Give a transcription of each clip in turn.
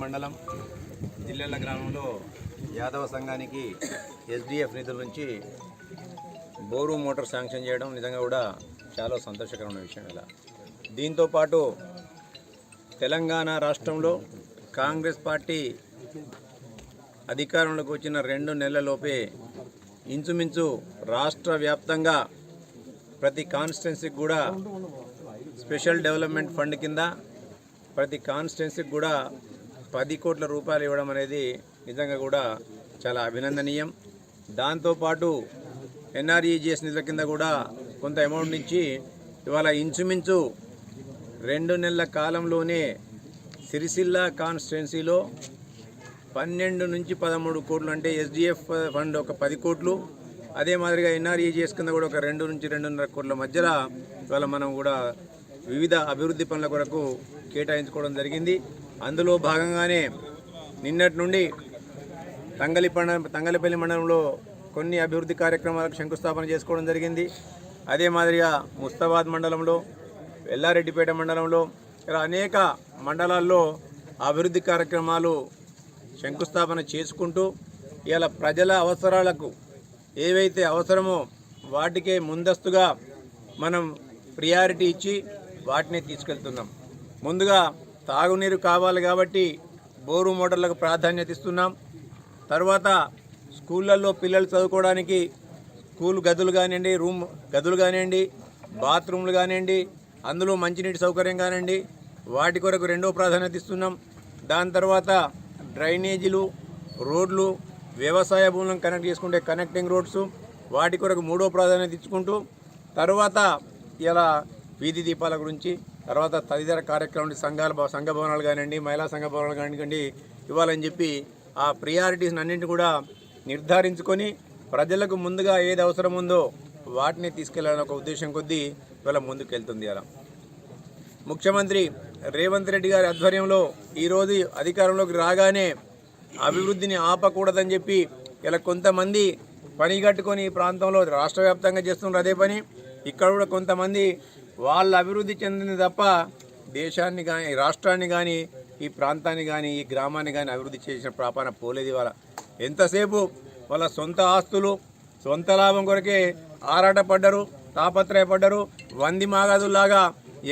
మండలం జిల్లెల గ్రామంలో యాదవ సంఘానికి ఎస్డిఎఫ్ నిధుల నుంచి బోరు మోటార్ శాంక్షన్ చేయడం నిజంగా కూడా చాలా సంతోషకరమైన విషయం ఇలా. దీంతో పాటు తెలంగాణ రాష్ట్రంలో కాంగ్రెస్ పార్టీ అధికారంలోకి వచ్చిన రెండు నెలలలోపే ఇంచుమించు రాష్ట్ర వ్యాప్తంగా ప్రతి కాన్స్టిట్యున్సీకి కూడా స్పెషల్ డెవలప్మెంట్ ఫండ్ కింద ప్రతి కాన్స్టిట్యున్సీకి కూడా పది కోట్ల రూపాయలు ఇవ్వడం అనేది నిజంగా కూడా చాలా అభినందనీయం. దాంతోపాటు ఎన్ఆర్ఈజిఎస్ నిధుల కింద కూడా కొంత అమౌంట్ నుంచి ఇవాళ ఇంచుమించు రెండు నెలల కాలంలోనే సిరిసిల్ల కాన్స్టిట్యున్సీలో పన్నెండు నుంచి పదమూడు కోట్లు అంటే ఎస్డిఎఫ్ ఫండ్ ఒక పది కోట్లు. అదే మాదిరిగా ఎన్ఆర్ఈజిఎస్ కింద కూడా ఒక రెండు నుంచి రెండున్నర కోట్ల మధ్యలో ఇవాళ మనం కూడా వివిధ అభివృద్ధి పనుల కొరకు కేటాయించుకోవడం జరిగింది. అందులో భాగంగానే నిన్నటి నుండి తంగలిపండ తంగలిపల్లి మండలంలో కొన్ని అభివృద్ధి కార్యక్రమాలకు శంకుస్థాపన చేసుకోవడం జరిగింది. అదే మాదిరిగా ముస్తాబాద్ మండలంలో ఎల్లారెడ్డిపేట మండలంలో ఇలా అనేక మండలాల్లో అభివృద్ధి కార్యక్రమాలు శంకుస్థాపన చేసుకుంటూ ఇలా ప్రజల అవసరాలకు ఏవైతే అవసరమో వాటికే ముందస్తుగా మనం ప్రియారిటీ ఇచ్చి వాటిని తీసుకెళ్తున్నాం. ముందుగా తాగునీరు కావాలి కాబట్టి బోరు మోటార్లకు ప్రాధాన్యత ఇస్తున్నాం. తర్వాత స్కూళ్ళల్లో పిల్లలు చదువుకోవడానికి స్కూల్ గదులు కానివ్వండి రూమ్ గదులు కానివ్వండి బాత్రూమ్లు కానివ్వండి అందులో మంచినీటి సౌకర్యం కానివ్వండి వాటి కొరకు రెండో ప్రాధాన్యత ఇస్తున్నాం. దాని తర్వాత డ్రైనేజీలు రోడ్లు వ్యవసాయ భూములను కనెక్ట్ చేసుకుంటే కనెక్టింగ్ రోడ్స్ వాటి కొరకు మూడో ప్రాధాన్యత ఇచ్చుకుంటూ తర్వాత ఇలా వీధి దీపాల గురించి తర్వాత తదితర కార్యక్రమం సంఘాల సంఘ భవనాలు కానివ్వండి మహిళా సంఘ భవనాలు కానివ్వండి ఇవ్వాలని చెప్పి ఆ ప్రియారిటీస్ అన్నింటిని కూడా నిర్ధారించుకొని ప్రజలకు ముందుగా ఏది అవసరం ఉందో వాటిని తీసుకెళ్ళాలని ఒక ఉద్దేశం కొద్దీ ఇవాళ ముందుకెళ్తుంది అలా ముఖ్యమంత్రి రేవంత్ రెడ్డి గారి ఆధ్వర్యంలో ఈరోజు అధికారంలోకి రాగానే అభివృద్ధిని ఆపకూడదని చెప్పి ఇలా కొంతమంది పని కట్టుకొని ఈ ప్రాంతంలో రాష్ట్ర వ్యాప్తంగా చేస్తున్నారు అదే పని. ఇక్కడ కూడా కొంతమంది వాళ్ళ అభివృద్ధి చెందింది తప్ప దేశాన్ని కానీ రాష్ట్రాన్ని కానీ ఈ ప్రాంతాన్ని కానీ ఈ గ్రామాన్ని కానీ అభివృద్ధి చేసిన ప్రాపాన పోలేదు ఇవాళ. ఎంతసేపు వాళ్ళ సొంత ఆస్తులు సొంత లాభం కొరకే ఆరాటపడ్డరు తాపత్రయపడ్డరు వంది మాగాదుల్లాగా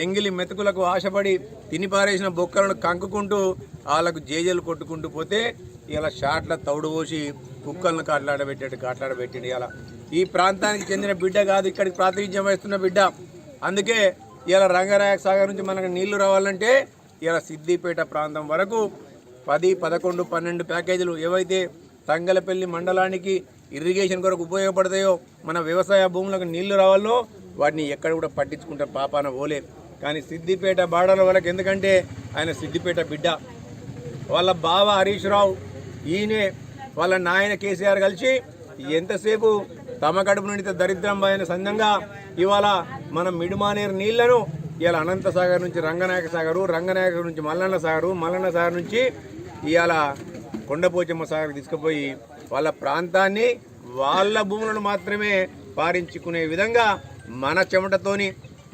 ఎంగిలి మెతుకులకు ఆశపడి తినిపారేసిన బొక్కలను కంకుకుంటూ వాళ్ళకు జేజలు కొట్టుకుంటూ పోతే ఇలా షాట్ల తౌడు పోసి కుక్కలను కాట్లాడబెట్టాడు కాట్లాడబెట్టిండు ఇలా ఈ ప్రాంతానికి చెందిన బిడ్డ కాదు ఇక్కడికి ప్రాతినిధ్యం వహిస్తున్న బిడ్డ. అందుకే ఇలా రంగరాయక సాగర్ నుంచి మనకు నీళ్ళు రావాలంటే ఇలా సిద్దిపేట ప్రాంతం వరకు పది పదకొండు పన్నెండు ప్యాకేజీలు ఏవైతే తంగలపల్లి మండలానికి ఇరిగేషన్ కొరకు ఉపయోగపడతాయో మన వ్యవసాయ భూములకు నీళ్ళు రావాలో వాటిని ఎక్కడ కూడా పట్టించుకుంటే పాపాన పోలే. కానీ సిద్దిపేట బాడల వాళ్ళకి ఎందుకంటే ఆయన సిద్దిపేట బిడ్డ. వాళ్ళ బావ హరీష్ రావు ఈయనే వాళ్ళ నాయన కేసీఆర్ కలిసి ఎంతసేపు తమ కడుపు నుండి దరిద్రం పోయిన సందంగా ఇవాళ మనం మిడుమానేరు నీళ్ళను ఇవాళ అనంత సాగర్ నుంచి రంగనాయక సాగరు రంగనాయక నుంచి మల్లన్న సాగరు మల్లన్న సాగర్ నుంచి ఇవాళ కొండపోచమ్మ సాగర్ తీసుకుపోయి వాళ్ళ ప్రాంతాన్ని వాళ్ళ భూములను మాత్రమే పారించుకునే విధంగా మన చెమటతోని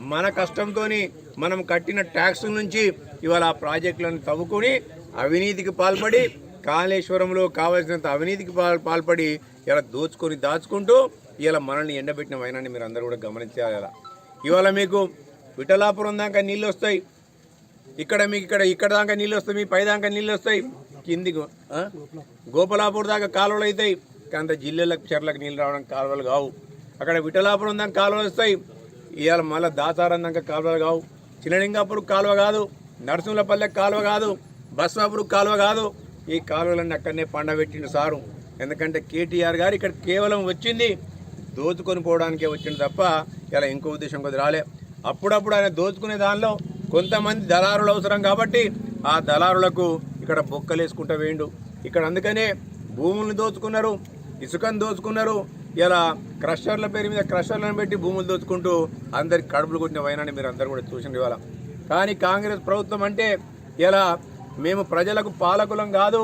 మన కష్టంతోని మనం కట్టిన ట్యాక్స్ నుంచి ఇవాళ ఆ ప్రాజెక్టులను తవ్వుకొని అవినీతికి పాల్పడి కాళేశ్వరంలో కావలసినంత అవినీతికి పాల్ పాల్పడి ఇలా దోచుకొని దాచుకుంటూ ఇలా మనల్ని ఎండబెట్టిన వైనాన్ని మీరు అందరూ కూడా గమనించాలి ఇవాళ మీకు విఠలాపురం దాకా నీళ్ళు వస్తాయి. ఇక్కడ మీకు ఇక్కడ ఇక్కడ దాకా నీళ్ళు వస్తాయి మీ పై దాకా నీళ్ళు వస్తాయి. కిందికి గోపలాపూర్ దాకా కాలువలు అవుతాయి. కానీ జిల్లాలకు చెర్లకు నీళ్ళు రావడం కాలువలు కావు. అక్కడ విఠలాపురం దాకా కాలువలు వస్తాయి. ఇవాళ మళ్ళీ దాసారం దాకా కాలువలు కావు. చిన్నలింగాపూర్ కాలువ కాదు. నరసింహపల్లెకి కాలువ కాదు. బస్వాపూర్ కాలువ కాదు. ఈ కాలువలన్నీ అక్కడనే పండబెట్టిండు సారు. ఎందుకంటే కేటీఆర్ గారు ఇక్కడ కేవలం వచ్చింది. దోచుకొని పోవడానికే వచ్చింది తప్ప ఇలా ఇంకో ఉద్దేశం కొద్ది రాలే. అప్పుడప్పుడు ఆయన దోచుకునే దానిలో కొంతమంది దళారులు అవసరం కాబట్టి ఆ దళారులకు ఇక్కడ బొక్కలేసుకుంటూ వేయండు. ఇక్కడ అందుకనే భూములను దోచుకున్నారు ఇసుకను దోచుకున్నారు ఇలా క్రషర్ల పేరు మీద క్రషర్లను పెట్టి భూములు దోచుకుంటూ అందరికి కడుపులు కొట్టిన వైనాన్ని మీరు అందరు కూడా చూసింది ఇవాళ. కానీ కాంగ్రెస్ ప్రభుత్వం అంటే ఇలా మేము ప్రజలకు పాలకులం కాదు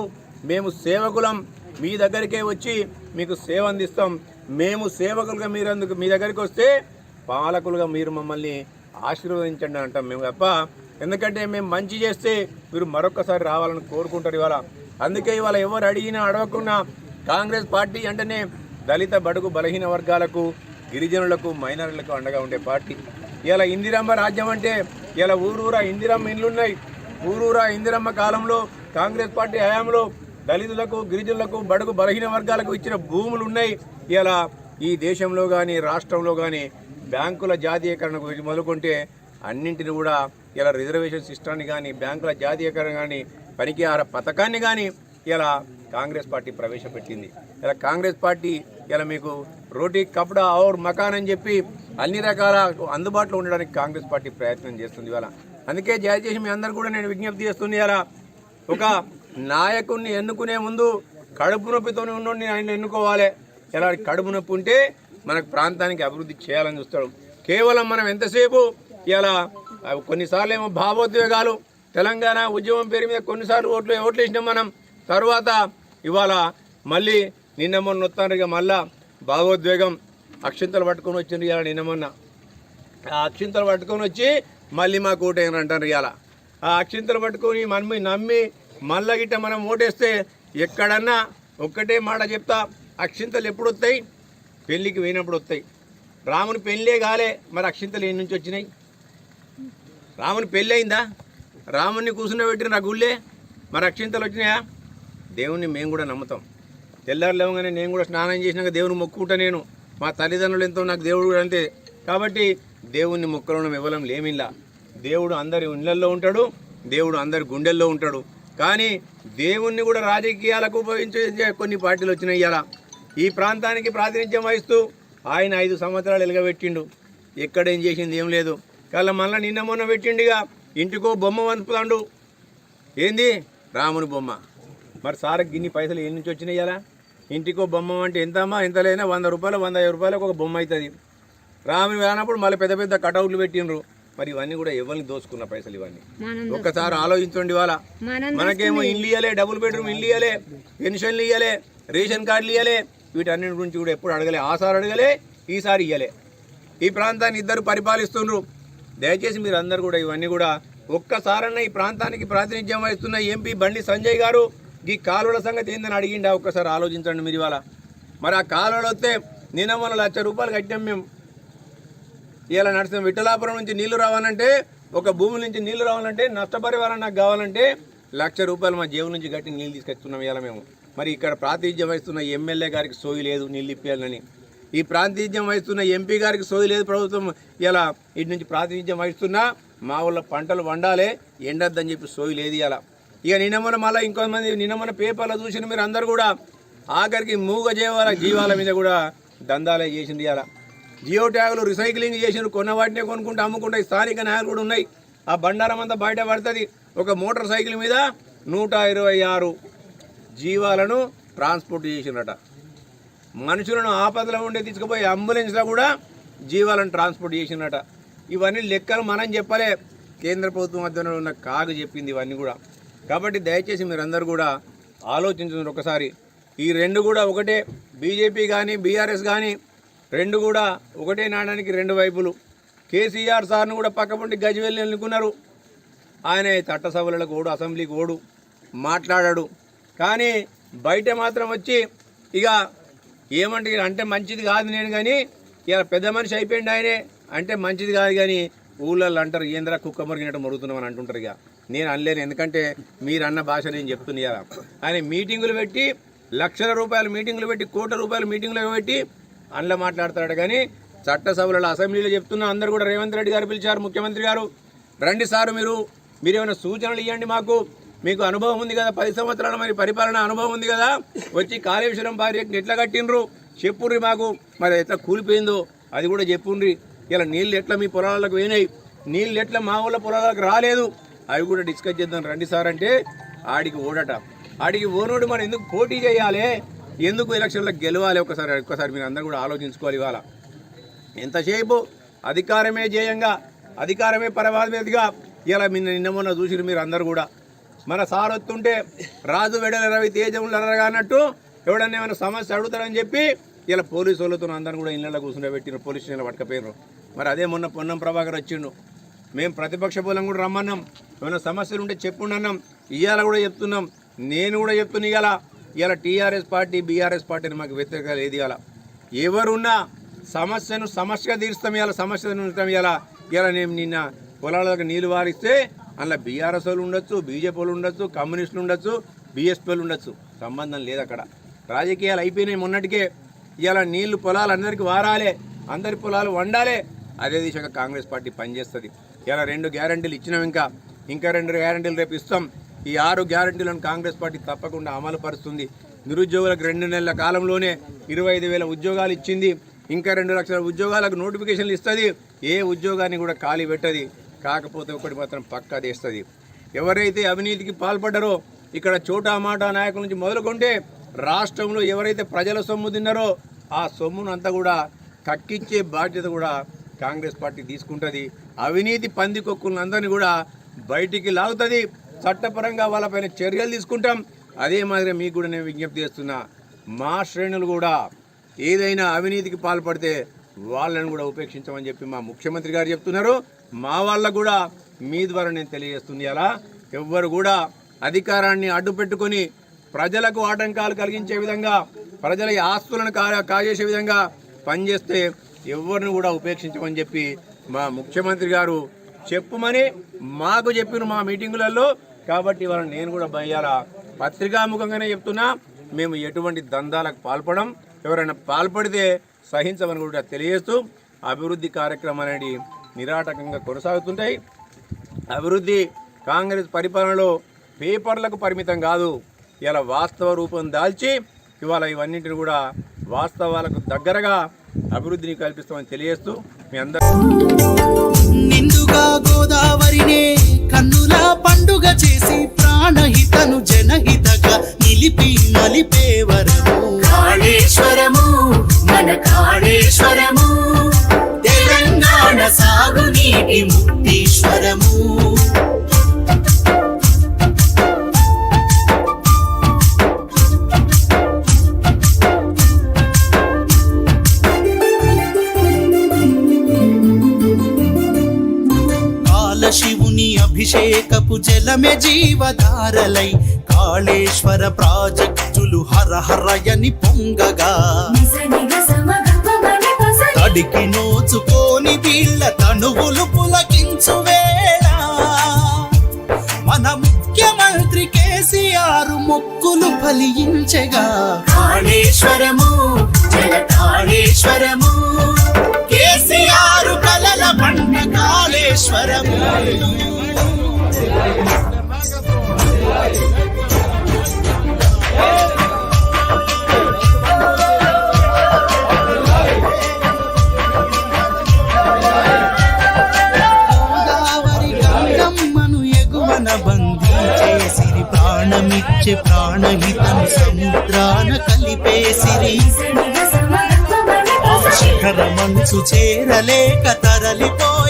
మేము సేవకులం. మీ దగ్గరికే వచ్చి మీకు సేవ అందిస్తాం. మేము సేవకులుగా మీరందుకు మీ దగ్గరికి వస్తే పాలకులుగా మీరు మమ్మల్ని ఆశీర్వదించండి అంటాం మేము తప్ప. ఎందుకంటే మేము మంచి చేస్తే మీరు మరొకసారి రావాలని కోరుకుంటారు ఇవాళ. అందుకే ఇవాళ ఎవరు అడిగినా అడగకున్నా కాంగ్రెస్ పార్టీ అంటేనే దళిత బడుగు బలహీన వర్గాలకు గిరిజనులకు మైనారులకు అండగా ఉండే పార్టీ. ఇలా ఇందిరమ్మ రాజ్యం అంటే ఇలా ఊరూరా ఇందిరమ్మ ఇండ్లున్నాయి. ఊరూరా ఇందిరమ్మ కాలంలో కాంగ్రెస్ పార్టీ హయాంలో దళితులకు గిరిజనులకు బడుగు బలహీన వర్గాలకు ఇచ్చిన భూములు ఉన్నాయి. ఇలా ఈ దేశంలో కానీ రాష్ట్రంలో కానీ బ్యాంకుల జాతీయకరణ గురించి మొదలుకుంటే అన్నింటిని కూడా ఇలా రిజర్వేషన్ సిస్టాన్ని కానీ బ్యాంకుల జాతీయకరణ కానీ పనికిహార పథకాన్ని కానీ ఇలా కాంగ్రెస్ పార్టీ ప్రవేశపెట్టింది. ఇలా కాంగ్రెస్ పార్టీ ఇలా మీకు రోటీ కపడా ఔర్ మకాన్ అని చెప్పి అన్ని రకాల అందుబాటులో ఉండడానికి కాంగ్రెస్ పార్టీ ప్రయత్నం చేస్తుంది ఇవాళ. అందుకే దయచేసి మీ అందరు కూడా నేను విజ్ఞప్తి చేస్తుంది ఇలా ఒక నాయకుడిని ఎన్నుకునే ముందు కడుపు నొప్పితోనే ఉన్నోడిని ఆయన ఎన్నుకోవాలి. ఇలా కడుపు నొప్పి ఉంటే మనకు ప్రాంతానికి అభివృద్ధి చేయాలని చూస్తాడు. కేవలం మనం ఎంతసేపు ఇలా కొన్నిసార్లు ఏమో భావోద్వేగాలు తెలంగాణ ఉద్యమం పేరు మీద కొన్నిసార్లు ఓట్లు ఓట్లు వేసినాం మనం. తర్వాత ఇవాళ మళ్ళీ నిన్న మొన్న వస్తాను ఇక మళ్ళా భావోద్వేగం అక్షింతలు పట్టుకొని వచ్చింది ఇలా నిన్న మొన్న. ఆ అక్షింతలు పట్టుకొని వచ్చి మళ్ళీ మాకు ఓటేయని అంటారు ఇవాళ. ఆ అక్షింతలు పట్టుకొని మనమి నమ్మి మళ్ళా గిట్ట మనం ఓటేస్తే ఎక్కడన్నా ఒక్కటే మాట చెప్తా అక్షింతలు ఎప్పుడు వస్తాయి పెళ్ళికి పోయినప్పుడు వస్తాయి. రాముని పెళ్ళే కాలే మరి అక్షింతలు ఏ నుంచి వచ్చినాయి? రాముని పెళ్ళి అయిందా? రాముని కూర్చున్నబెట్టిన నా గుళ్ళే మరి అక్షింతలు వచ్చినాయా? దేవుణ్ణి మేము కూడా నమ్ముతాం. తెల్లారులేవగానే నేను కూడా స్నానం చేసినాక దేవుని మొక్కుకుంటా నేను. మా తల్లిదండ్రులు ఎంతో నాకు దేవుడు కూడా అంతే. కాబట్టి దేవుణ్ణి మొక్కలను ఇవ్వడం లేమిలా దేవుడు అందరి ఇళ్ళల్లో ఉంటాడు దేవుడు అందరి గుండెల్లో ఉంటాడు. కానీ దేవుణ్ణి కూడా రాజకీయాలకు ఉపయోగించే కొన్ని పార్టీలు వచ్చినాయి ఇలా ఈ ప్రాంతానికి ప్రాతినిధ్యం వహిస్తూ ఆయన ఐదు సంవత్సరాలు ఎలగబెట్టిండు. ఎక్కడేం చేసింది ఏం లేదు. కళ్ళ మళ్ళీ నిన్న మొన్న పెట్టిండిగా ఇంటికో బొమ్మ వంపుతాండు ఏంది? రాముని బొమ్మ. మరి సార్ గిన్ని పైసలు ఏ నుంచి వచ్చినాయి ఇలా ఇంటికో బొమ్మ అంటే ఎంతమ్మా? ఎంతలైనా వంద రూపాయలు వంద రూపాయలకు ఒక బొమ్మ అవుతుంది రాముని వెళ్ళినప్పుడు మళ్ళీ పెద్ద పెద్ద కటౌట్లు పెట్టిండ్రు. మరి ఇవన్నీ కూడా ఎవరిని దోసుకున్న పైసలు ఇవన్నీ? ఒక్కసారి ఆలోచించండి ఇవాళ. మనకేమో ఇల్లు ఇయ్యలే డబుల్ బెడ్రూమ్ ఇల్లు ఇయ్యలే పెన్షన్లు ఇయ్యలే రేషన్ కార్డులు ఇయ్యలే. వీటన్నిటి గురించి కూడా ఎప్పుడు అడగలే. ఆసారి అడగలే ఈసారి ఇయ్యలే. ఈ ప్రాంతాన్ని ఇద్దరు పరిపాలిస్తుండ్రు. దయచేసి మీరు అందరు కూడా ఇవన్నీ కూడా ఒక్కసారన్న ఈ ప్రాంతానికి ప్రాతినిధ్యం వహిస్తున్న ఎంపీ బండి సంజయ్ గారు ఈ కాలువల సంగతి ఏందని అడిగిండా? ఒక్కసారి ఆలోచించండి మీరు ఇవాళ. మరి ఆ కాలువలు వస్తే నిన్న మొన్న లక్ష రూపాయలు కట్టాం మేము. ఇలా నడిచిన విఠలాపురం నుంచి నీళ్ళు రావాలంటే ఒక భూమి నుంచి నీళ్ళు రావాలంటే నష్టపరిహారం నాకు కావాలంటే లక్ష రూపాయలు మా జేబు నుంచి కట్టి నీళ్ళు తీసుకొస్తున్నాం ఇలా మేము. మరి ఇక్కడ ప్రాతినిధ్యం వహిస్తున్న ఎమ్మెల్యే గారికి సోయి లేదు నీళ్ళు ఇప్పాలని ఈ ప్రాతినిధ్యం వహిస్తున్న ఎంపీ గారికి సోయి లేదు ప్రభుత్వం ఇలా ఇటు నుంచి ప్రాతినిధ్యం వహిస్తున్నా మా ఊళ్ళో పంటలు వండాలే ఎండద్దని చెప్పి సోయి లేదు ఇలా ఇక నిన్నమన మళ్ళీ ఇంకొంతమంది నిన్న మొన్న పేపర్లో చూసిన మీరు అందరు కూడా ఆఖరికి మూగ జీవాల జీవాల మీద కూడా దందాలే చేసింది ఇలా జియో ట్యాగులు రీసైక్లింగ్ చేసిన కొన్న వాటినే కొనుక్కుంటూ అమ్ముకుంటా స్థానిక నాయకులు కూడా ఉన్నాయి. ఆ బండారం అంతా బయట పడుతుంది. ఒక మోటార్ సైకిల్ మీద నూట ఇరవై ఆరు జీవాలను ట్రాన్స్పోర్ట్ చేసినట మనుషులను ఆపదలో ఉండే తీసుకుపోయి అంబులెన్స్లో కూడా జీవాలను ట్రాన్స్పోర్ట్ చేసినట ఇవన్నీ లెక్కలు మనం చెప్పలే. కేంద్ర ప్రభుత్వం మధ్యలో ఉన్న కాగు చెప్పింది ఇవన్నీ కూడా. కాబట్టి దయచేసి మీరందరూ కూడా ఆలోచించండి ఒకసారి. ఈ రెండు కూడా ఒకటే. బీజేపీ కానీ బీఆర్ఎస్ కానీ రెండు కూడా ఒకటే నాణానికి రెండు వైపులు. కేసీఆర్ సార్ను కూడా పక్కపంటి గజవెల్లి ఎన్నుకున్నారు. ఆయన చట్టసభలకు ఓడు అసెంబ్లీకి ఓడు మాట్లాడాడు. కానీ బయట మాత్రం వచ్చి ఇక ఏమంటే అంటే మంచిది కాదు నేను కానీ ఇలా పెద్ద మనిషి అయిపోయింది ఆయనే. అంటే మంచిది కాదు కానీ ఊళ్ళల్లో అంటారు ఏంద్రా కుక్క మురిగినట్టు మరుగుతున్నామని అంటుంటారు ఇక. నేను అనలేను ఎందుకంటే మీరు అన్న భాష నేను చెప్తున్నా ఆయన మీటింగులు పెట్టి లక్షల రూపాయలు మీటింగులు పెట్టి కోట్ల రూపాయలు మీటింగులు పెట్టి అందులో మాట్లాడతాడు. కానీ చట్టసభలలో అసెంబ్లీలో చెప్తున్నా అందరు కూడా రేవంత్ రెడ్డి గారు పిలిచారు ముఖ్యమంత్రి గారు. రండి సారు మీరు. మీరు ఏమైనా సూచనలు ఇవ్వండి మాకు. మీకు అనుభవం ఉంది కదా పది సంవత్సరాల మరి పరిపాలన అనుభవం ఉంది కదా. వచ్చి కాళేశ్వరం ప్రాజెక్ట్ ఎట్లా కట్టిండ్రు? చెప్పుర్రి మాకు. మరి ఎట్లా కూలిపోయిందో అది కూడా చెప్పుండ్రి. ఇలా నీళ్ళు ఎట్లా మీ పొలాలకు పోయినాయి? నీళ్ళు ఎట్లా మా ఊళ్ళ పొలాలకు రాలేదు? అవి కూడా డిస్కస్ చేద్దాం. రండి సార్ అంటే ఆడికి ఓడట. ఆడికి ఓనోడు మనం ఎందుకు పోటీ చేయాలి? ఎందుకు ఎలక్షన్లో గెలవాలి ఒకసారి ఒక్కసారి మీరు అందరూ కూడా ఆలోచించుకోవాలి ఇవాళ. ఎంతసేపు అధికారమే జేయంగా అధికారమే పరమాత్మగా ఇలా నిన్న నిన్న మొన్న చూసిరు మీరు అందరు కూడా. మన సార్ వస్తుంటే రాజు వెడల రవి తేజములు అన్నట్టు ఎవడన్నా ఏమైనా సమస్య అడుగుతారని చెప్పి ఇలా పోలీసు వాళ్ళతో అందరూ కూడా ఇళ్ళలో కూర్చుంటే పెట్టిన పోలీస్ స్టేషన్లో పట్టుకపోయినారు మరి అదే మొన్న పొన్నం ప్రభాకర్ వచ్చిండు. మేము ప్రతిపక్ష బలం కూడా రమ్మన్నాం. ఏమైనా సమస్యలు ఉంటే చెప్పుండన్నాం. ఇవాళ కూడా చెప్తున్నాం. నేను కూడా చెప్తున్నా ఇవాళ. ఇలా టీఆర్ఎస్ పార్టీ బీఆర్ఎస్ పార్టీని మాకు వ్యతిరేకత లేదు ఇవాళ ఎవరున్నా సమస్యను సమస్యగా తీరుస్తాం ఇలా సమస్యను ఉంటాం ఇలా ఇలా నేను నిన్న పొలాలకు నీళ్ళు వారిస్తే అందులో బీఆర్ఎస్ వాళ్ళు ఉండొచ్చు బీజేపీ వాళ్ళు ఉండొచ్చు కమ్యూనిస్టులు ఉండొచ్చు బీఎస్పీ వాళ్ళు ఉండొచ్చు. సంబంధం లేదు అక్కడ. రాజకీయాలు అయిపోయినాయి మొన్నటికే. ఇలా నీళ్ళు పొలాలు అందరికీ వారాలే అందరి పొలాలు వండాలే. అదే దిశగా కాంగ్రెస్ పార్టీ పనిచేస్తుంది. ఇలా రెండు గ్యారంటీలు ఇచ్చినాం ఇంకా. ఇంకా రెండు గ్యారంటీలు రేపు ఇస్తాం. ఈ ఆరు గ్యారంటీలను కాంగ్రెస్ పార్టీ తప్పకుండా అమలు పరుస్తుంది నిరుద్యోగులకు రెండు నెలల కాలంలోనే ఇరవై ఐదు వేల ఉద్యోగాలు ఇచ్చింది. ఇంకా రెండు లక్షల ఉద్యోగాలకు నోటిఫికేషన్లు ఇస్తుంది. ఏ ఉద్యోగాన్ని కూడా ఖాళీ పెట్టది. కాకపోతే ఒకటి మాత్రం పక్కా తీస్తుంది ఎవరైతే అవినీతికి పాల్పడ్డారో ఇక్కడ చోటా మాట నాయకుల నుంచి మొదలుకుంటే రాష్ట్రంలో ఎవరైతే ప్రజల సొమ్ము తిన్నారో ఆ సొమ్మును అంతా కూడా కక్కిచ్చే బాధ్యత కూడా కాంగ్రెస్ పార్టీ తీసుకుంటుంది. అవినీతి పందికొక్కులందరినీ కూడా బయటికి లాగుతుంది. చట్టపరంగా వాళ్ళపైన చర్యలు తీసుకుంటాం. అదే మాదిరి మీకు కూడా నేను విజ్ఞప్తి చేస్తున్నా మా శ్రేణులు కూడా ఏదైనా అవినీతికి పాల్పడితే వాళ్ళను కూడా ఉపేక్షించమని చెప్పి మా ముఖ్యమంత్రి గారు చెప్తున్నారు. మా వాళ్ళకు కూడా మీ ద్వారా నేను తెలియజేస్తుంది. అలా ఎవ్వరు కూడా అధికారాన్ని అడ్డు పెట్టుకొని ప్రజలకు ఆటంకాలు కలిగించే విధంగా ప్రజల ఆస్తులను కా కాజేసే విధంగా పనిచేస్తే ఎవరిని కూడా ఉపేక్షించమని చెప్పి మా ముఖ్యమంత్రి గారు చెప్పుమని మాకు చెప్పిన మా మీటింగులలో. కాబట్టి ఇవాళ నేను కూడా భయాల పత్రికాముఖంగానే చెప్తున్నా మేము ఎటువంటి దందాలకు పాల్పడం ఎవరైనా పాల్పడితే సహించమని కూడా తెలియజేస్తూ అభివృద్ధి కార్యక్రమాలు అనేది నిరాటకంగా కొనసాగుతుంటాయి. అభివృద్ధి కాంగ్రెస్ పరిపాలనలో పేపర్లకు పరిమితం కాదు ఇలా వాస్తవ రూపం దాల్చి ఇవాళ ఇవన్నింటిని కూడా వాస్తవాలకు దగ్గరగా అభివృద్ధిని కల్పిస్తామని తెలియజేస్తూ మీ అందరూ నిండుగా గోదావరినే కన్నుల పండుగ చేసి ప్రాణహితను జనహితగా నిలిపి నలిపే వరము కాళేశ్వరము మన కాళేశ్వరము తెలంగాణ సాగునీటి ముక్తీశ్వరము. అభిషేకపు జలమే జీవధారలై కాళేశ్వర ప్రాజెక్టులు హరహరయని పొంగగా. నిజనిగ సమగమని పసని తడికి నోచుకోని వీళ్ళ తనువులు పులకించు వేళ. మన ముఖ్యమంత్రి కేసీఆర్ మొక్కులు ఫలించగా. కాళేశ్వరము జల కాళేశ్వరము. కేసీఆర్ కలల పండ కాళేశ్వరము. బంధించేసిరి ప్రాణమిచ్చే ప్రాణహితను సముద్రాన కలిపేసిరి. శిఖరమంచు చేరలేక తరలిపోయే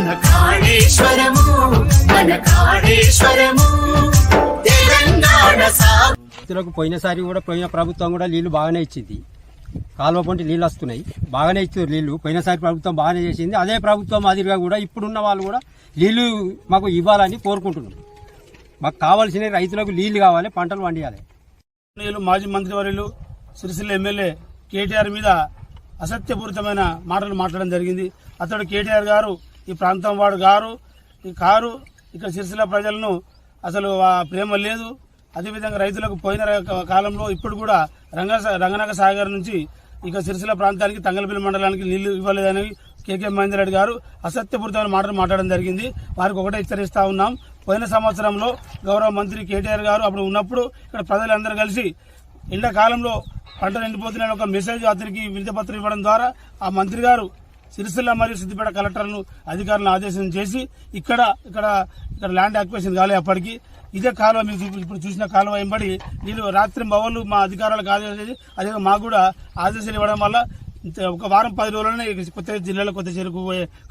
మన కాళేశ్వరము మన కాళేశ్వరము. తెలంగాణ రైతులకు పోయినసారి కూడా పోయిన ప్రభుత్వం కూడా నీళ్ళు బాగానే ఇచ్చింది. కాలువ పొంటి నీళ్ళు వస్తున్నాయి. బాగానే ఇచ్చారు నీళ్ళు. పోయినసారి ప్రభుత్వం బాగానే చేసింది. అదే ప్రభుత్వం మాదిరిగా కూడా ఇప్పుడున్న వాళ్ళు కూడా నీళ్ళు మాకు ఇవ్వాలని కోరుకుంటున్నాం మాకు కావాల్సిన రైతులకు నీళ్ళు కావాలి పంటలు పండియాలి. నేను మాజీ మంత్రివర్యులు సిరిసిల్ల ఎమ్మెల్యే కేటీఆర్ మీద అసత్యపూరితమైన మాటలు మాట్లాడడం జరిగింది. అతడు కేటీఆర్ గారు ఈ ప్రాంతం వాడు గారు ఈ కారు ఇక్కడ సిరిసిల్ల ప్రజలను అసలు ప్రేమ లేదు. అదేవిధంగా రైతులకు పోయిన కాలంలో ఇప్పుడు కూడా రంగ రంగనాగ సాగర్ నుంచి ఇక సిరిసిల్ల ప్రాంతానికి తంగలపల్లి మండలానికి నీళ్ళు ఇవ్వలేదని కేకే మహేందర్ రెడ్డి గారు అసత్యపూరితమైన మాటలు మాట్లాడడం జరిగింది. వారికి ఒకటే హెచ్చరిస్తా ఉన్నాం. పోయిన సంవత్సరంలో గౌరవ మంత్రి కేటీఆర్ గారు అప్పుడు ఉన్నప్పుడు ఇక్కడ ప్రజలందరూ కలిసి ఎండాకాలంలో పంటలు ఎండిపోతున్న ఒక మెసేజ్ అతనికి వినతిపత్రం ఇవ్వడం ద్వారా ఆ మంత్రి గారు సిరిసిల్ల మరియు సిద్దిపేట కలెక్టర్లను అధికారులను ఆదేశం చేసి ఇక్కడ ఇక్కడ ఇక్కడ ల్యాండ్ అక్వేషన్ కాలే అప్పటికి. ఇదే కాలువ మీకు చూపి- ఇప్పుడు చూసిన కాలువ వెంబడి నీళ్ళు రాత్రి బవళ్ళు మా అధికారులకు ఆదేశం అదే మాకు కూడా ఆదేశాలు ఇవ్వడం వల్ల ఇంత ఒక వారం పది రోజుల్లోనే కొత్త జిల్లాలో కొత్త చెరుకు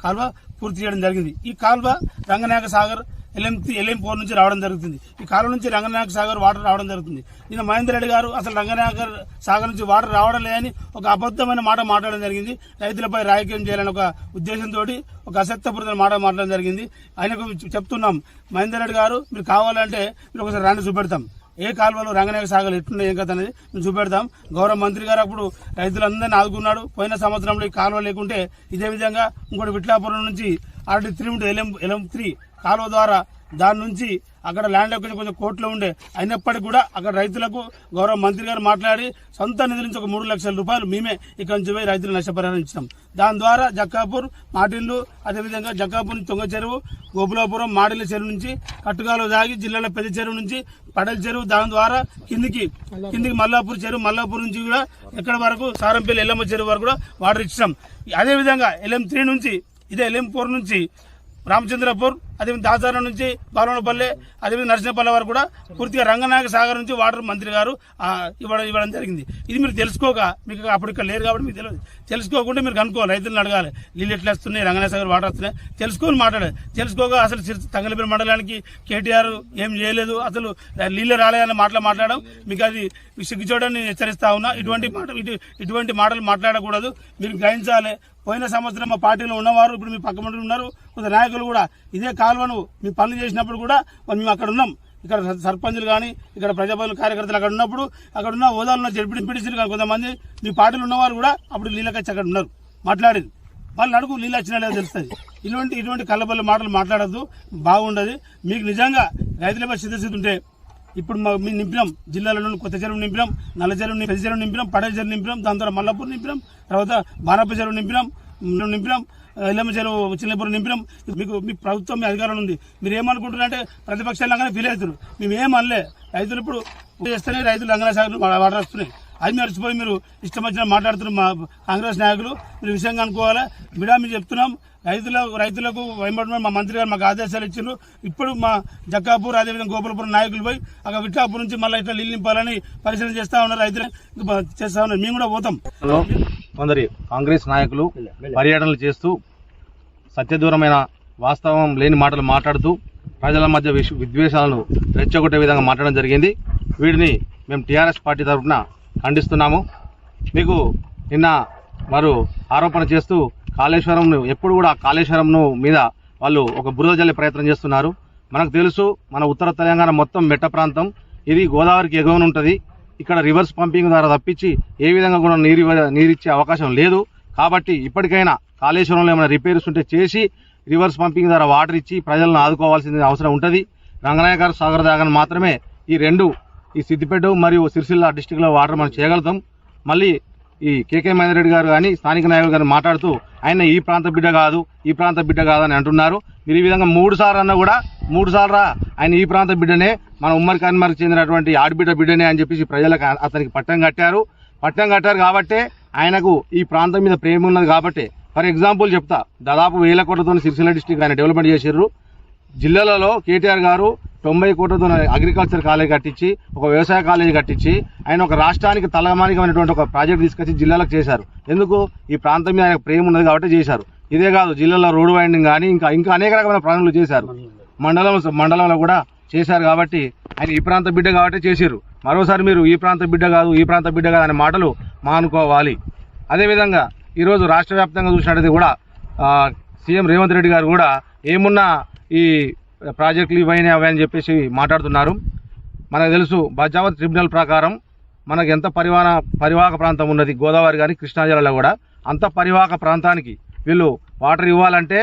కాలువ పూర్తి చేయడం జరిగింది. ఈ కాలువ Ranganayaka Sagar L M L M రావడం జరుగుతుంది. ఈ కాలం నుంచి రంగనాయక సాగర్ వాటర్ రావడం జరుగుతుంది. నిన్న మహేందర్ రెడ్డి గారు అసలు రంగనాయక సాగర్ నుంచి వాటర్ రావడం లేదని ఒక అబద్ధమైన మాట మాట్లాడడం జరిగింది. రైతులపై రాజకీయం చేయాలని ఒక ఉద్దేశంతో ఒక అసత్యపూరిత మాట మాట్లాడడం జరిగింది. ఆయనకు చెప్తున్నాం మహేందర్ రెడ్డి గారు మీరు కావాలంటే మీరు ఒకసారి రాండి చూపెడతాం. ఏ కాలువలో రంగనాయక సాగర్ ఎట్లున్నాయి ఏం కథ అనేది మేము చూపెడతాం. గౌరవ మంత్రి గారు అప్పుడు రైతులందరినీ ఆదుకున్నాడు. పోయిన సంవత్సరంలో ఈ కాలువ లేకుంటే ఇదే విధంగా ఇంకోటి విట్లాపురం నుంచి ఆర్డీ త్రీ ఉంటుంది ఎలం ఎలం త్రీ కాలువ ద్వారా దాని నుంచి అక్కడ ల్యాండ్ కొంచెం కొంచెం కోట్లు ఉండే అయినప్పటికీ కూడా అక్కడ రైతులకు గౌరవ మంత్రి గారు మాట్లాడి సొంత నిధుల నుంచి ఒక మూడు లక్షల రూపాయలు మేమే ఇక్కడ నుంచి పోయి రైతులు నష్టపరిహారం ఇచ్చినాం దాని ద్వారా జక్కాపూర్ మాటిల్లు అదేవిధంగా జక్కాపూర్ నుంచి తొంగ చెరువు గోపులాపురం మాడిల్ల చెరువు నుంచి కట్టుగాలు దాగి జిల్లాలో పెద్ద చెరువు నుంచి పడల చెరువు దాని ద్వారా కిందికి కిందికి మల్లాపూర్ చెరువు మల్లాపూర్ నుంచి కూడా ఎక్కడ వరకు సారంపల్లి ఎల్లమ్మ చెరువు వరకు కూడా వాటర్ ఇచ్చినాం అదేవిధంగా ఎల్ఎం త్రీ నుంచి ఇదే ఎల్ఎం ఫోర్ నుంచి రామచంద్రపూర్ అదేవిధంగా దాసారం నుంచి బాలవనపల్లె అదేవిధంగా నరసింహపల్లె వరకు కూడా పూర్తిగా రంగనాయక సాగర్ నుంచి వాటర్ మంత్రి గారు ఇవ్వడం ఇవ్వడం జరిగింది. ఇది మీరు తెలుసుకోక మీకు అప్పుడు ఇక్కడ లేరు కాబట్టి మీకు తెలియదు. తెలుసుకోకుండా మీరు కనుక్కోవాలి. రైతులను అడగాలి. నీళ్ళు ఎట్లా వస్తున్నాయి? రంగనాయక సాగర్ వాటర్ వస్తున్నాయి. తెలుసుకొని మాట్లాడాలి. తెలుసుకోక అసలు తంగలపల్లి మండలానికి కేటీఆర్ ఏం చేయలేదు. అసలు నీళ్ళు రాలేదన్న మాటలు మాట్లాడడం మీకు అది సిగ్గుచోడని నేను హెచ్చరిస్తా ఉన్నా. ఇటువంటి మాట ఇటు ఇటువంటి మాటలు మాట్లాడకూడదు. మీరు గ్రహించాలి. పోయిన సంవత్సరం మా పార్టీలో ఉన్నవారు ఇప్పుడు మీ పక్క ఉన్నారు. కొంత నాయకులు కూడా ఇదే కాలువను మీ పనులు చేసినప్పుడు కూడా మేము అక్కడ ఉన్నాం. ఇక్కడ సర్పంచులు కానీ ఇక్కడ ప్రజాప్రతినిధులు కార్యకర్తలు అక్కడ ఉన్నప్పుడు అక్కడ ఉన్న హోదాలు ఉన్న జడ్పీ పిడిసిలు కానీ కొంతమంది మీ పార్టీలు ఉన్నవారు కూడా అప్పుడు నీళ్ళకచ్చి అక్కడ ఉన్నారు. మాట్లాడేది. వాళ్ళు అడుగు నీళ్ళు వచ్చినా లేదో తెలుస్తుంది. ఇటువంటి ఇటువంటి కళ్ళబల్ల మాటలు మాట్లాడద్దు. బాగుండదు. మీకు నిజంగా రైతులపై సిద్ధస్థితి ఉంటే ఇప్పుడు మా మేము నింపినాం. జిల్లాలో కొత్త చెరువు నింపినాం. నల్ల చెరువు పెద్ద చెరువు నింపినాం. పడవ చెరువు నింపినాం. దాని తర్వాత మల్లపూర్ నింపినాం. తర్వాత బారప్ప చెరువు నింపినాం. నింపినాం. ఎల్లమ్మ చెరువు చిన్నపురం నింపినాం. మీకు మీ ప్రభుత్వం మీ అధికారం ఉంది. మీరు ఏమనుకుంటున్నారంటే ప్రతిపక్షాలు లాగానే ఫీల్ అవుతారు మేము ఏం అనలే. రైతులు ఇప్పుడు చేస్తేనే రైతులు రంగనాథ వాటర్ వస్తున్నాయి. అది మర్చిపోయి మీరు ఇష్టం వచ్చిన మాట్లాడుతున్నారు మా కాంగ్రెస్ నాయకులు. మీరు విషయంగా అనుకోవాలి? బిడా మీరు చెప్తున్నాం. రైతుల రైతులకు వెంబడి మా మంత్రి గారు మాకు ఆదేశాలు ఇచ్చారు ఇప్పుడు మా జక్కాపూర్ అదేవిధంగా గోపాలపురం నాయకులు పోయి అక్కడ విఠాపూర్ నుంచి మళ్ళీ ఇట్లా నీళ్ళు నింపాలని పరిశీలన చేస్తా ఉన్నారు. రైతులు చేస్తా ఉన్నారు. మేము కూడా పోతాం. హలో కొందరి కాంగ్రెస్ నాయకులు పర్యటనలు చేస్తూ సత్యదూరమైన వాస్తవం లేని మాటలు మాట్లాడుతూ ప్రజల మధ్య విద్వేషాలను రెచ్చగొట్టే విధంగా మాట్లాడడం జరిగింది. వీటిని మేము టీఆర్ఎస్ పార్టీ తరఫున ఖండిస్తున్నాము. మీకు నిన్న వారు ఆరోపణ చేస్తూ కాళేశ్వరంను ఎప్పుడు కూడా కాళేశ్వరంను మీద వాళ్ళు ఒక బురద జల్లే ప్రయత్నం చేస్తున్నారు. మనకు తెలుసు మన ఉత్తర తెలంగాణ మొత్తం మెట్ట ప్రాంతం. ఇది గోదావరికి ఎగువన ఉంటుంది. ఇక్కడ రివర్స్ పంపింగ్ ద్వారా తప్పించి ఏ విధంగా కూడా నీరు నీరిచ్చే అవకాశం లేదు. కాబట్టి ఇప్పటికైనా కాళేశ్వరంలో ఏమైనా రిపేర్స్ ఉంటే చేసి రివర్స్ పంపింగ్ ద్వారా వాటర్ ఇచ్చి ప్రజలను ఆదుకోవాల్సిన అవసరం ఉంటుంది. రంగనాయక సాగర్ దాగని మాత్రమే ఈ రెండు ఈ సిద్దిపేట మరియు సిరిసిల్ల డిస్టిక్లో వాటర్ మనం చేయగలుగుతాం. మళ్ళీ ఈ కేకే మహేందర్ రెడ్డి గారు కానీ స్థానిక నాయకులు గారు మాట్లాడుతూ ఆయన ఈ ప్రాంత బిడ్డ కాదు ఈ ప్రాంత బిడ్డ కాదని అంటున్నారు. మీరు ఈ విధంగా మూడు సార్లు అన్నా కూడా మూడు సార్లు రా ఆయన ఈ ప్రాంత బిడ్డనే మన ఉమ్మడి కన్మర్కి చెందినటువంటి ఆడబిడ్డ బిడ్డనే అని చెప్పేసి ప్రజలకు అతనికి పట్టం కట్టారు. పట్టం కట్టారు కాబట్టే ఆయనకు ఈ ప్రాంతం మీద ప్రేమ ఉన్నది కాబట్టి. ఫర్ ఎగ్జాంపుల్ చెప్తా దాదాపు వేల కోట్లతో సిరిసిల్ల డిస్టిక్ ఆయన డెవలప్మెంట్ చేశారు జిల్లాలలో కేటీఆర్ గారు తొంభై కోట్లతో అగ్రికల్చర్ కాలేజ్ కట్టించి ఒక వ్యవసాయ కాలేజీ కట్టించి ఆయన ఒక రాష్ట్రానికి తలమానికమైనటువంటి ఒక ప్రాజెక్ట్ తీసుకొచ్చి జిల్లాలకు చేశారు. ఎందుకు? ఈ ప్రాంతం మీద ఆయనకు ప్రేమ ఉన్నది కాబట్టి చేశారు. ఇదే కాదు జిల్లాలో రోడ్డు వైండింగ్ కానీ ఇంకా ఇంకా అనేక రకమైన ప్రాణులు చేశారు. మండలం మండలంలో కూడా చేశారు కాబట్టి ఆయన ఈ ప్రాంత బిడ్డ కాబట్టి చేశారు. మరోసారి మీరు ఈ ప్రాంత బిడ్డ కాదు ఈ ప్రాంత బిడ్డ కాదు అనే మాటలు మానుకోవాలి. అదేవిధంగా ఈరోజు రాష్ట్ర వ్యాప్తంగా చూసినట్టు కూడా సీఎం రేవంత్ రెడ్డి గారు కూడా ఏమున్నా ఈ ప్రాజెక్టులు ఇవైనా అవి అని చెప్పేసి మాట్లాడుతున్నారు. మనకు తెలుసు బజావత్ ట్రిబ్యునల్ ప్రకారం మనకు ఎంత పరివాహ పరివాహక ప్రాంతం ఉన్నది? గోదావరి కానీ కృష్ణా జిల్లాలో కూడా. అంత పరివాహక ప్రాంతానికి వీళ్ళు వాటర్ ఇవ్వాలంటే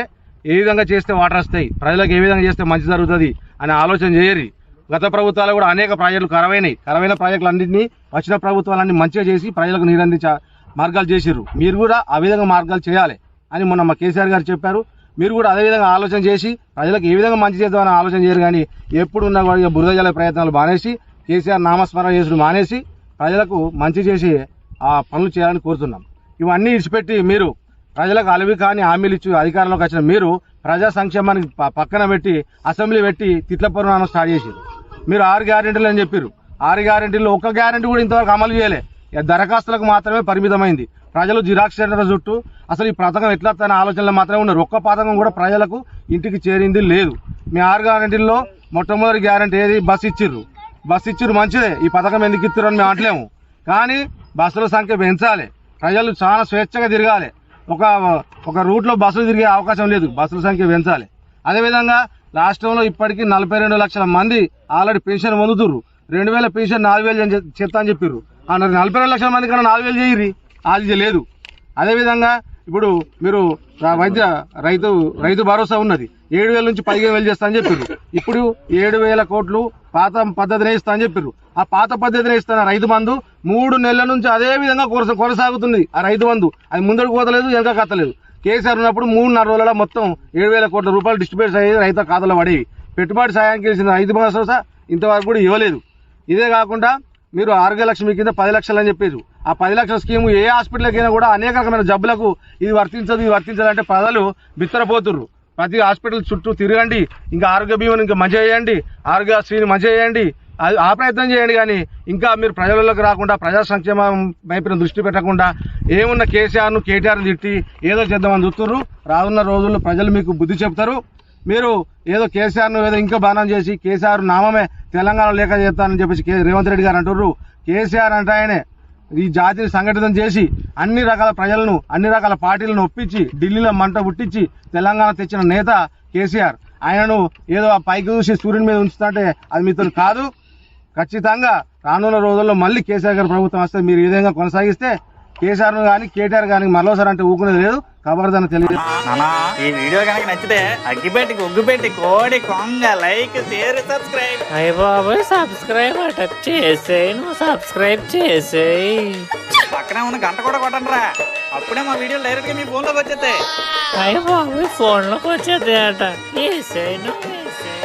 ఏ విధంగా చేస్తే వాటర్ వస్తాయి? ప్రజలకు ఏ విధంగా చేస్తే మంచి జరుగుతుంది అనే ఆలోచన చేయరు. గత ప్రభుత్వాలు కూడా అనేక ప్రాజెక్టులు కరవైనాయి కరవైన ప్రాజెక్టులు అన్నింటినీ వచ్చిన ప్రభుత్వాలన్నీ మంచిగా చేసి ప్రజలకు నీరందించ మార్గాలు చేసిర్రు. మీరు కూడా ఆ విధంగా మార్గాలు చేయాలి అని మొన్న మా కేసీఆర్ గారు చెప్పారు. మీరు కూడా అదే విధంగా ఆలోచన చేసి ప్రజలకు ఏ విధంగా మంచి చేద్దామని ఆలోచన చేయరు కానీ ఎప్పుడు ఉన్న కూడా బురద జల ప్రయత్నాలు మానేసి కేసీఆర్ నామస్మరణ చేసుడు మానేసి ప్రజలకు మంచి చేసి ఆ పనులు చేయాలని కోరుతున్నాం. ఇవన్నీ ఇడిచిపెట్టి మీరు ప్రజలకు అలవి కాని హామీలు ఇచ్చి అధికారంలోకి వచ్చిన మీరు ప్రజా సంక్షేమానికి పక్కన పెట్టి అసెంబ్లీ పెట్టి తిట్ల పురాణం స్టార్ట్ చేసారు మీరు ఆరు గ్యారెంటీలు అని చెప్పారు ఆరు గ్యారెంటీలు ఒక్క గ్యారెంటీ కూడా ఇంతవరకు అమలు చేయలే. దరఖాస్తులకు మాత్రమే పరిమితమైంది. ప్రజలు జిరాక్స్ సెంటర్ చుట్టూ అసలు ఈ పథకం ఎట్లా తన ఆలోచనలు మాత్రమే ఉన్నారు ఒక్క పథకం కూడా ప్రజలకు ఇంటికి చేరింది లేదు. మీ ఆరు గ్యారంటీల్లో మొట్టమొదటి గ్యారంటీ ఏది? బస్ ఇచ్చిర్రు. బస్ ఇచ్చిర్రు మంచిదే. ఈ పథకం ఎందుకు ఇచ్చిర్రు అని మేము అంటలేము కానీ బస్సుల సంఖ్య పెంచాలి. ప్రజలు చాలా స్వేచ్ఛగా తిరగాలి. ఒక ఒక రూట్లో బస్సులు తిరిగే అవకాశం లేదు. బస్సుల సంఖ్య పెంచాలి. అదేవిధంగా రాష్ట్రంలో ఇప్పటికీ నలభై రెండు లక్షల మంది ఆల్రెడీ పెన్షన్ పొందుతుర్రు. రెండు వేల పెన్షన్ నాలుగు వేలు అని చెప్- చెప్తా అని చెప్పారు నలభై రెండు లక్షల మంది కన్నా నాలుగు వేలు చేయరు అది లేదు అదేవిధంగా ఇప్పుడు మీరు వైద్య రైతు రైతు భరోసా ఉన్నది. ఏడు వేల నుంచి పదిహేను వేలు చేస్తా అని చెప్పారు ఇప్పుడు ఏడు వేల కోట్లు పాత పద్ధతినే ఇస్తా అని చెప్పారు ఆ పాత పద్ధతినే ఇస్తాను రైతు బంధు మూడు నెలల నుంచి అదే విధంగా కొరస కొనసాగుతుంది ఆ రైతు బంధు. అది ముందడు పోతలేదు వెనక కత్తలేదు. కేసీఆర్ ఉన్నప్పుడు మూడున్నర రోజుల మొత్తం ఏడు వేల కోట్ల రూపాయలు డిస్ట్రిబ్యూట్ అయ్యేది రైతు ఖాతాలో పడేవి. పెట్టుబడి సాయానికి చేసిన రైతు భరోసా ఇంతవరకు కూడా ఇవ్వలేదు. ఇదే కాకుండా మీరు ఆరోగ్య లక్ష్మి కింద పది లక్షలు అని చెప్పేసి ఆ పది లక్షల స్కీమ్ ఏ హాస్పిటల్కి అయినా కూడా అనేక రకమైన జబ్బులకు ఇది వర్తించదు ఇది వర్తించదు అంటే ప్రజలు బిత్తరపోతుర్రు. ప్రతి హాస్పిటల్ చుట్టూ తిరగండి ఇంకా ఆరోగ్య బీమాను ఇంకా మంచి చేయండి ఆరోగ్యశ్రీని మంచి చేయండి అది ఆ ప్రయత్నం చేయండి కానీ ఇంకా మీరు ప్రజలలోకి రాకుండా ప్రజా సంక్షేమం వైపున దృష్టి పెట్టకుండా ఏమున్న కేసీఆర్ను కేటీఆర్ను తిట్టి ఏదో చేద్దామని చూస్తున్నారు రానున్న రోజుల్లో ప్రజలు మీకు బుద్ధి చెప్తారు. మీరు ఏదో కేసీఆర్ను ఏదో ఇంకా బాణం చేసి కేసీఆర్ నామమే తెలంగాణ లేఖ చేస్తానని చెప్పేసి కే- రేవంత్ రెడ్డి గారు అంటున్నారు కేసీఆర్ అంటే ఆయనే ఈ జాతిని సంఘటితం చేసి అన్ని రకాల ప్రజలను అన్ని రకాల పార్టీలను ఒప్పించి ఢిల్లీలో మంట పుట్టించి తెలంగాణ తెచ్చిన నేత కేసీఆర్. ఆయనను ఏదో ఆ పైకి చూసి సూర్యుని మీద ఉంచుతుంటే అది మీతో కాదు. ఖచ్చితంగా రానున్న రోజుల్లో మళ్ళీ కేసీఆర్ గారి ప్రభుత్వం వస్తే మీరు ఈ విధంగా కొనసాగిస్తే కేసీఆర్ కానీ కేటీఆర్ కానీ మరోసారి అంటే ఊకునేది లేదు. కబర్దాన్ని తెలియదు ఈ వీడియో కనుక నచ్చితే అగ్గిపెట్టి ఒగ్గుపెట్టి కోడి కొంగ లైక్ షేర్ సబ్స్క్రైబ్. అయ్య బాబోయ్ సబ్స్క్రైబ్ అట చేసేయి నువ్వు సబ్స్క్రైబ్ చేసేయి. పక్కనే ఉన్న గంట కూడా కొట్టండి రా అప్పుడే మా వీడియోలు డైరెక్ట్గా మీ ఫోన్లోకి వచ్చేస్తాయి. అయ్య బాబోయ్ ఫోన్లోకి వచ్చేది అట వేసేయి నువ్వు వేసేయి